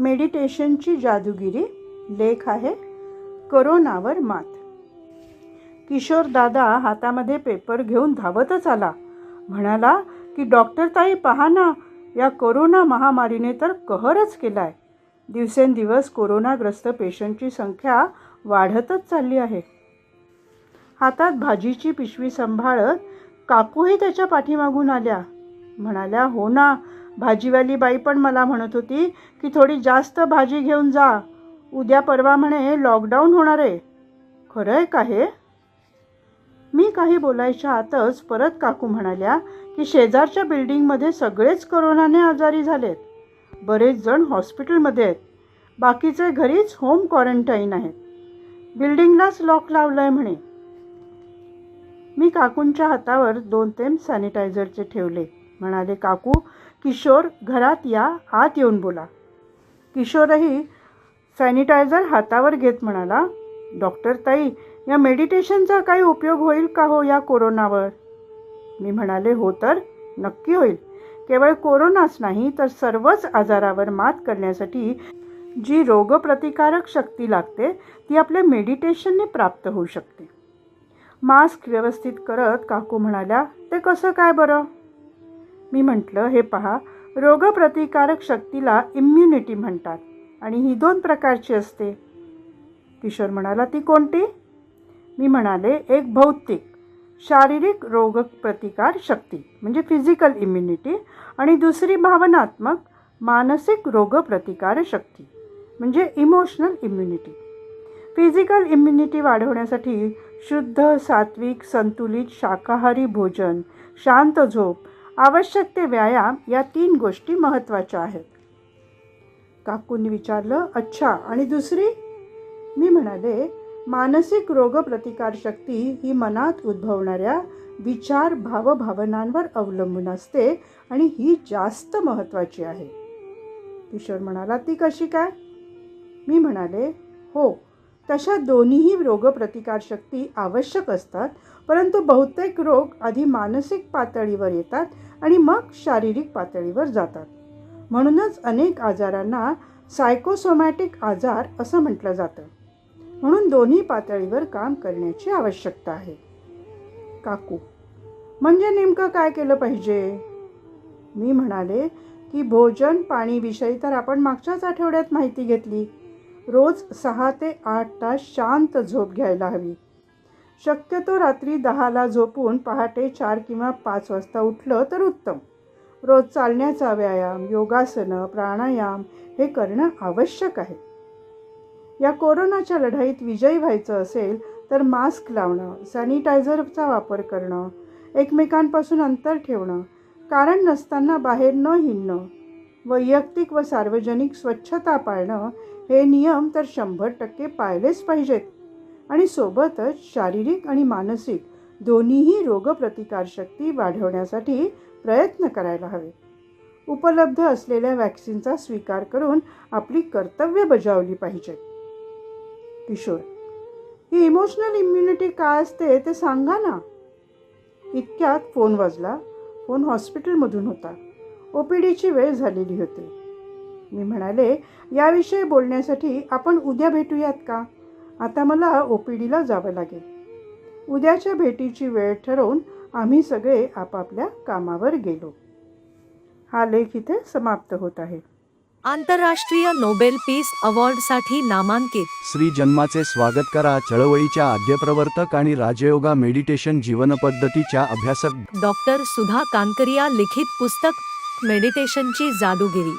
मेडिटेशनची जादूगिरी लेख आहे करोनावर मात. किशोर दादा हातामध्ये पेपर घेऊन धावतच आला. म्हणाला की डॉक्टर ताई पहा ना या कोरोना महामारीने तर कहरच केलाय. दिवसेंदिवस कोरोनाग्रस्त पेशंटची संख्या वाढतच चालली आहे. हातात भाजीची पिशवी सांभाळत काकूही त्याच्या पाठीमागून आल्या. म्हणाल्या हो ना भाजीवाली बाई पण मला म्हणत होती की थोडी जास्त भाजी घेऊन जा. उद्या परवा म्हणे लॉकडाऊन होणार आहे. खरं आहे का हे? मी काही बोलायच्या आतच परत काकू म्हणाल्या की शेजारच्या बिल्डिंगमध्ये सगळेच करोनाने आजारी झालेत. बरेच जण हॉस्पिटलमध्ये आहेत. बाकीचे घरीच होम क्वारंटाईन आहेत. बिल्डिंगलाच लॉक लावलं आहे म्हणे. मी काकूंच्या हातावर दोन तेम सॅनिटायझरचे ठेवले. म्हणाले काकू किशोर घरात या आत येऊन बोला. किशोरही सॅनिटायझर हातावर घेत म्हणाला डॉक्टर ताई या मेडिटेशनचा काही उपयोग होईल का हो या कोरोनावर? मी म्हणाले हो तर नक्की होईल. केवळ कोरोनाच नाही तर सर्वच आजारावर मात करण्यासाठी जी रोगप्रतिकारक शक्ती लागते ती आपल्या मेडिटेशनने प्राप्त होऊ शकते. मास्क व्यवस्थित करत काकू म्हणाल्या ते कसं काय बरं? मी म्हटलं हे पहा रोगप्रतिकारक शक्तीला इम्युनिटी म्हणतात आणि ही दोन प्रकारची असते. किशोर म्हणाला ती कोणती? मी म्हणाले एक भौतिक शारीरिक रोगप्रतिकार शक्ती म्हणजे फिजिकल इम्युनिटी आणि दुसरी भावनात्मक मानसिक रोगप्रतिकार शक्ती म्हणजे इमोशनल इम्युनिटी फिजिकल इम्युनिटी वाढवण्यासाठी शुद्ध सात्विक संतुलित शाकाहारी भोजन शांत झोप आवश्यक ते व्यायाम या तीन गोष्टी महत्त्वाच्या आहेत. काकूंनी विचारलं अच्छा आणि दुसरी? मी म्हणाले मानसिक रोगप्रतिकारशक्ती ही मनात उद्भवणाऱ्या विचार भावभावनांवर अवलंबून असते आणि ही जास्त महत्त्वाची आहे. किशोर म्हणाला ती कशी काय? मी म्हणाले हो तशा दोन्हीही रोगप्रतिकारशक्ती आवश्यक असतात परंतु बहुतेक रोग आधी मानसिक पातळीवर येतात आणि मग शारीरिक पातळीवर जातात. म्हणूनच अनेक आजारांना सायकोसोमॅटिक आजार असं म्हटलं जातं. म्हणून दोन्ही पातळीवर काम करण्याची आवश्यकता आहे. काकू म्हणजे नेमकं काय केलं पाहिजे? मी म्हणाले की भोजन पाणीविषयी तर आपण मागच्याच आठवड्यात माहिती घेतली. रोज सहा ते आठ तास शांत झोप घ्यायला हवी. शक्यतो रात्री दहाला झोपून पहाटे चार किंवा पाच वाजता उठलं तर उत्तम. रोज चालण्याचा व्यायाम योगासनं प्राणायाम हे करणं आवश्यक आहे. या कोरोनाच्या लढाईत विजयी व्हायचं असेल तर मास्क लावणं सॅनिटायझरचा वापर करणं एकमेकांपासून अंतर ठेवणं कारण नसताना बाहेर न हिंडणं वैयक्तिक व सार्वजनिक स्वच्छता पाळणं हे नियम तर शंभर टक्के पाळलेच पाहिजेत. आणि सोबतच शारीरिक आणि मानसिक दोन्हीही रोगप्रतिकारशक्ती वाढवण्यासाठी प्रयत्न करायला हवे. उपलब्ध असलेल्या वॅक्सिनचा स्वीकार करून आपली कर्तव्य बजावली पाहिजेत किशोर ही इमोशनल इम्युनिटी काय असते ते सांगा ना. इतक्यात फोन वाजला. फोन हॉस्पिटलमधून होता. ओ पी डीची वेळ झालेली होती. मी म्हणाले याविषयी बोलण्यासाठी आपण उद्या भेटूयात का? आता मला ओ पी डीला जावं लागेल. उद्याच्या भेटीची वेळ ठरवून आम्ही सगळे आपापल्या कामावर गेलो. हा लेख इथे समाप्त होत आहे. आंतरराष्ट्रीय नोबेल पीस अवॉर्डसाठी नामांकित. श्री जन्माचे स्वागत करा चळवळीच्या आद्यप्रवर्तक आणि राजयोगा मेडिटेशन जीवनपद्धतीच्या अभ्यासक डॉक्टर सुधा कानकरिया लिखित पुस्तक मेडिटेशनची जादूगिरी.